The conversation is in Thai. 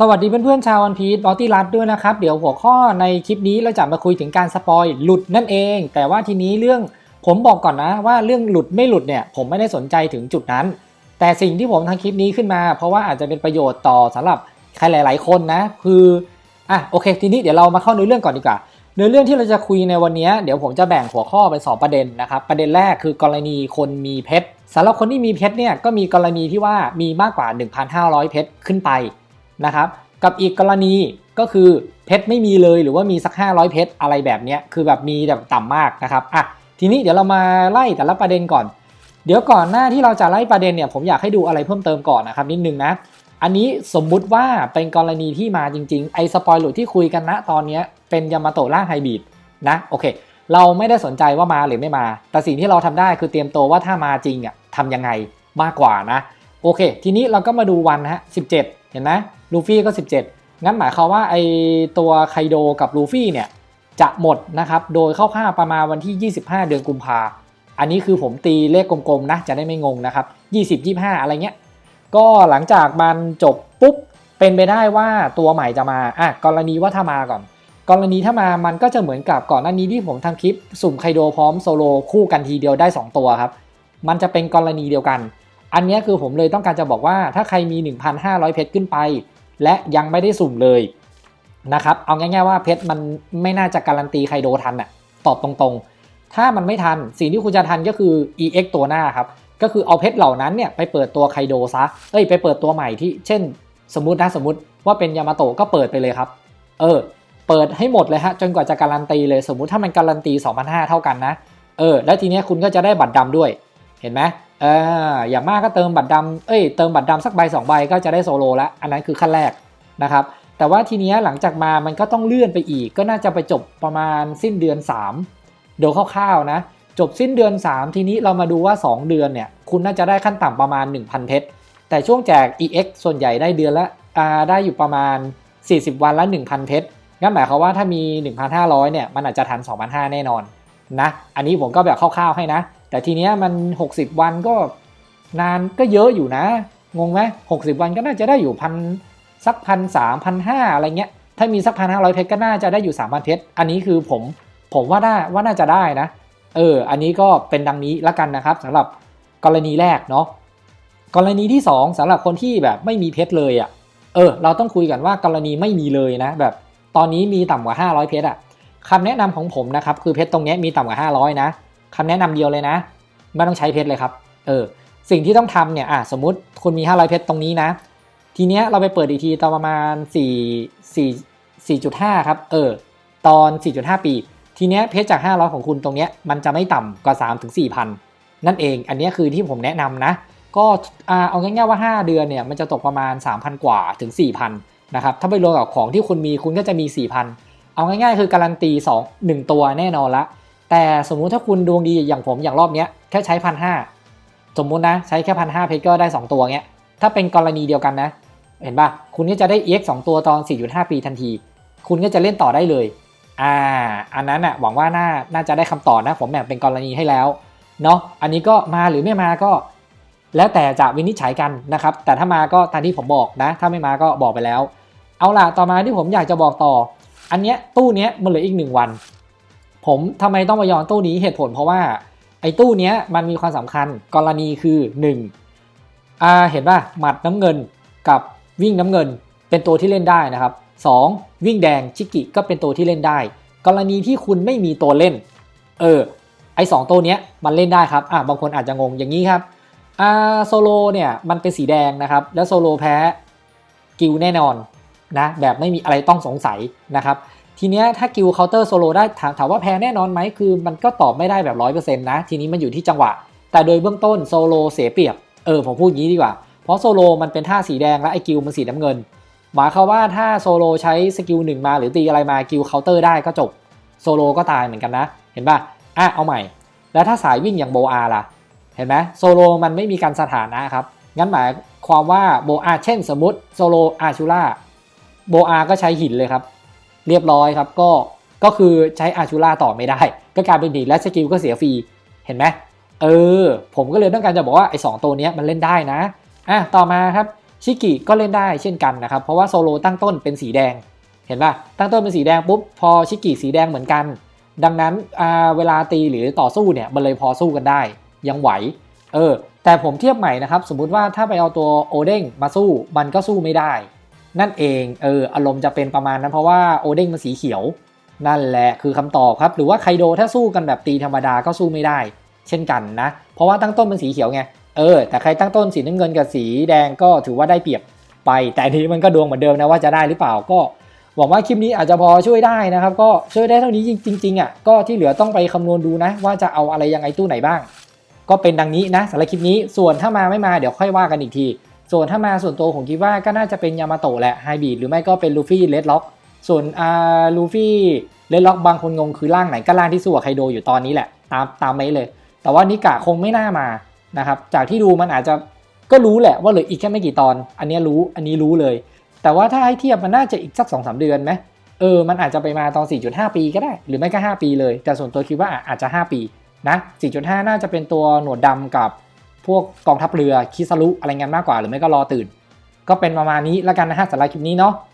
สวัสดีเพื่อนๆชาววันพีทบอตี้รัดด้วยนะครับ เดี๋ยวหัวข้อในคลิปนี้เราจะมาคุยถึงการสปอยหลุดนั่นเอง แต่ว่าทีนี้เรื่องผมบอกก่อนนะว่าเรื่องหลุดไม่หลุดเนี่ยผมไม่ได้สนใจถึงจุดนั้น แต่สิ่งที่ผมทำคลิปนี้ขึ้นมา เพราะว่าอาจจะเป็นประโยชน์ต่อสำหรับใครหลาย ๆ คนนะ คืออะโอเค ทีนี้เดี๋ยวเรามาเข้าเนื้อเรื่องก่อนดีกว่าเนื้อเรื่องที่เราจะคุยในวันนี้เดี๋ยวผมจะแบ่งหัวข้อเป็น2ประเด็นนะครับประเด็นแรกคือกรณีคนมีเพชรสำหรับคนที่มีเพชรเนี่ยก็มีกรณีที่ว่ามีมากกว่า 1,500 เพชรขึ้นไป นะครับกับอีกกรณีก็คือเพชรไม่มีเลยหรือว่ามีสัก 500 เพชรอะไรแบบนี้คือแบบมีแบบต่ำมากนะครับอะทีนี้เดี๋ยวเรามาไล่แต่ละประเด็นก่อน เดี๋ยวก่อนหน้าที่เราจะไล่ประเด็นเนี่ยผมอยากให้ดูอะไรเพิ่มเติมก่อนนะครับนิดนึงนะอันนี้สมมุติว่าเป็นกรณีที่มาจริงๆไอ้สปอยล์หลุดที่คุยกันนะตอนนี้เป็นยามาโตะร่างไฮบริดนะโอเค เราไม่ได้สนใจว่ามาหรือไม่มา แต่สิ่งที่เราทำได้คือเตรียมตัวว่าถ้ามาจริงอะทำยังไงมากกว่านะ โอเค ทีนี้เราก็มาดูวันนะฮะ17 เห็นไหม ลูฟี่ก็ 17 งั้นหมายความว่าไอตัวไคโดกับลูฟี่เนี่ยจะหมดนะครับ โดยคร่าวๆประมาณวันที่ 25 เดือนกุมภาอันนี้คือผมตีเลขกลมๆนะจะได้ไม่งงนะครับ 20 25 อะไรเงี้ย ก็หลังจากมันจบปุ๊บเป็นไปได้ว่าตัวใหม่จะมาอะกรณีว่าถ้ามาก่อน กรณีถ้ามามันก็จะเหมือนกับก่อนหน้านี้ที่ผมทำคลิป สุ่มไคโดพร้อมโซโลคู่กันทีเดียวได้ 2 ตัวครับ มันจะเป็นกรณีเดียวกัน อันนี้คือผมเลยต้องการจะบอกว่าถ้าใครมี 1,500 เพชรขึ้นไป และยังไม่ได้สุ่มเลยนะครับ เอาง่ายๆว่าเพชรมันไม่น่าจะการันตีไคโดทันอะตอบตรงๆ ถ้ามันไม่ทันสิ่งที่คุณจะทันก็คือ EX ตัวหน้าครับ ก็คือเอาเพชรเหล่านั้นเนี่ยไปเปิดตัวไคโดซะ เอ้ยไปเปิดตัวใหม่ที่ เช่น สมมตินะสมมติว่าเป็นยามาโตะก็เปิดไปเลยครับ เออ เปิดให้หมดเลยฮะจนกว่าจะการันตีเลยสมมุติถ้ามันการันตี2,500เท่ากันนะ เออ แล้วทีเนี้ยคุณก็จะได้บัตรดำด้วย เห็นไหม เอออย่างมากก็เติมบัตรดำเอ้ยเติมบัตรดำสักใบ2ใบก็จะได้โซโลแล้วอันนั้นคือขั้นแรกนะครับแต่ว่าทีนี้หลังจากมามันก็ต้องเลื่อนไปอีก ก็น่าจะไปจบประมาณสิ้นเดือน 3 โดยคร่าวๆนะ จบสิ้นเดือน 3 ทีนี้เรามาดูว่า 2 เดือนเนี่ย คุณน่าจะได้ขั้นต่ำประมาณ 1,000 เพชร แต่ช่วงแจก EX ส่วนใหญ่ได้เดือนละได้อยู่ประมาณ 40 วันละ 1,000 เพชรงั้นหมายความว่าถ้ามี 1,500 เนี่ย มันอาจจะทัน 2,500 แน่นอนนะ อันนี้ผมก็แบบคร่าวๆให้นะ แต่ทีเนี้ยมัน 60 วันก็นานก็เยอะอยู่นะ งงไหม60วันก็น่าจะได้อยู่พันสักพันสามพันห้าอะไรเงี้ย ถ้ามีสักพันห้าร้อยเพชรก็น่าจะได้อยู่3,000เพชร อันนี้คือผมผมว่าได้ว่าน่าจะได้นะ เออ อันนี้ก็เป็นดังนี้ละกันนะครับสำหรับกรณีแรกเนาะ กรณีที่ 2สำหรับคนที่แบบไม่มีเพชรเลยอะ่ะ เออ เราต้องคุยกันว่ากรณีไม่มีเลยนะ แบบตอนนี้มีต่ำกว่า 500 เพชรอะ่ะคำแนะนำของผมนะครับคือเพชรตรงนี้มีต่ำกว่า 500 นะ คำแนะนำเดียวเลยนะ ไม่ต้องใช้เพชรเลยครับ เออ สิ่งที่ต้องทำเนี่ยอะสมมติคุณมี 500 เพชรตรงนี้นะ ทีเนี้ยเราไปเปิดอีกทีตอนประมาณ 4 4 4.5 ครับ เออ ตอน 4.5 ปี ทีเนี้ยเพชรจาก 500 ของคุณตรงเนี้ยมันจะไม่ต่ำกว่า 3 ถึง4,000นั่นเอง อันนี้คือที่ผมแนะนำนะ ก็อ่าเอาง่ายๆว่า 5 เดือนเนี่ยมันจะตกประมาณ 3,000 กว่าถึง 4,000นะครับ ถ้าไปรวมกับของที่คุณมีคุณก็จะมี 4,000 เอาง่ายๆ คือการันตี 2 1 ตัวแน่นอนละ แต่สมมุติถ้าคุณดวงดีอย่างผมอย่างรอบเนี้ยแค่ใช้พันห้าสมมุตินะใช้แค่พันห้าเพชรก็ได้ 2 ตัวเงี้ยถ้าเป็นกรณีเดียวกันนะ เห็นปะคุณก็จะได้ EX 2 ตัวตอน 4.5 ปีทันที คุณก็จะเล่นต่อได้เลยอ่าอันนั้นอะหวังว่าน่าน่าจะได้คำตอบนะ ผมแบ่งเป็นกรณีให้แล้วเนาะอันนี้ก็มาหรือไม่มาก็ แล้วแต่จะวินิจฉัยกันนะครับ แต่ถ้ามาก็ตามที่ผมบอกนะ ถ้าไม่มาก็บอกไปแล้ว เอาล่ะต่อมาที่ผมอยากจะบอกต่อ อันเนี้ยตู้เนี้ยมันเหลืออีกหนึ่งวัน ผมทำไมต้องมายอนตู้นี้เหตุผลเพราะว่าไอ้ตู้เนี้ยมันมีความสำคัญกรณีคือ1อ่าเห็นป่ะหมัดน้ำเงินกับวิ่งน้ำเงินเป็นตัวที่เล่นได้นะครับ 2. วิ่งแดงชิกิก็เป็นตัวที่เล่นได้ กรณีที่คุณไม่มีตัวเล่น เออไอสองตัวเนี้ยมันเล่นได้ครับอะบางคนอาจจะงงอย่างนี้ครับอ่าโซโลเนี่ยมันเป็นสีแดงนะครับ แล้วโซโลแพ้กิลแน่นอนนะแบบไม่มีอะไรต้องสงสัยนะครับ ทีเนี้ยถ้ากิลเคาน์เตอร์โซโลได้ถามถามว่าแพ้แน่นอนไหมคือมันก็ตอบไม่ได้แบบร้อยเปอร์เซ็นต์นะ ทีนี้มันอยู่ที่จังหวะ แต่โดยเบื้องต้นโซโลเสียเปรียบ เออผมพูดอย่างนี้ดีกว่า เพราะโซโลมันเป็นท่าสีแดงและไอกิลมันสีน้ำเงิน หมายความว่าถ้าโซโลใช้สกิลหนึ่งมาหรือตีอะไรมากิลเคาน์เตอร์ได้ก็จบโซโลก็ตายเหมือนกันนะ เห็นป่ะอะเอาใหม่ แล้วถ้าสายวิ่งอย่างโบอาล่ะ เห็นไหมโซโลมันไม่มีการสถานะครับ งั้นหมายความว่าโบอาเช่นสมมติโซโลอาชูล่าโบอาก็ใช้หินเลยครับ เรียบร้อยครับ ก็ก็คือใช้อาชูล่าต่อไม่ได้ ก็กลายเป็นหินและสกิลก็เสียฟรี เห็นไหมเออ ผมก็เลยต้องการจะบอกว่าไอ้สตัวนี้มันเล่นได้นะอะต่อมาครับชิกิก็เล่นได้เช่นกันนะครับ เพราะว่าโซโลตั้งต้นเป็นสีแดง เห็นป่ะ ตั้งต้นเป็นสีแดงปุ๊บ พอชิกิสีแดงเหมือนกัน ดังนั้นเวลาตีหรือต่อสู้เนี่ยมันเลยพอสู้กันได้ ยังไหว เออ แต่ผมเทียบใหม่นะครับ สมมุติว่าถ้าไปเอาตัวโอเด้งมาสู้มันก็สู้ไม่ได้ นั่นเองเอออารมณ์จะเป็นประมาณนั้นเพราะว่าโอเด้งมันสีเขียว นั่นแหละคือคำตอบครับ หรือว่าไคโดถ้าสู้กันแบบตีธรรมดาก็สู้ไม่ได้ เช่นกันนะ เพราะว่าตั้งต้นเป็นสีเขียวไงเออแต่ใครตั้งต้นสีน้ำเงินกับสีแดงก็ถือว่าได้เปรียบไป แต่นนี้มันก็ดวงเหมือนเดิมนะว่าจะได้หรือเปล่าก็หวังว่าคลิปนี้อาจจะพอช่วยได้นะครับ ก็ช่วยได้เท่านี้จริงๆอะก็ที่เหลือต้องไปคำนวณดูนะ ว่าจะเอาอะไรยังไงตู้ไหนบ้าง ก็เป็นดังนี้นะสำหรับคลิปนี้ส่วนถ้ามาไม่มาเดี๋ยวค่อยว่ากันอีกที ส่วนถ้ามาส่วนตัวผมคิดว่าก็น่าจะเป็นยามาโตะแหละไฮบีดหรือไม่ก็เป็นลูฟี่เลดล็อกส่วนอ่าลูฟี่เลดล็อกบางคนงงคือร่างไหนก็ร่างที่สู้กับไคโดอยู่ตอนนี้แหละตามตามไม่เลย แต่ว่านิกะคงไม่น่ามานะครับจากที่ดูมันอาจจะก็รู้แหละว่าเหลืออีกแค่ไม่กี่ตอน อันนี้รู้อันนี้รู้เลย แต่ว่าถ้าให้เทียบมันน่าจะอีกสัก2องสาเดือนไหมเออมันอาจจะไปมาตอน 4.5 ปีก็ได้ หรือไม่ก็ 5 ปีเลย แต่ส่วนตัวคิดว่าอาจจะ 5 ปีนะ 4.5 น่าจะเป็นตัวหนวดดำกับ พวกกองทัพเรือคิสรุอะไรเงี้ยมากกว่า หรือไม่ก็รอตื่น ก็เป็นประมาณนี้แล้วกันนะฮะสำหรับคลิปนี้เนาะ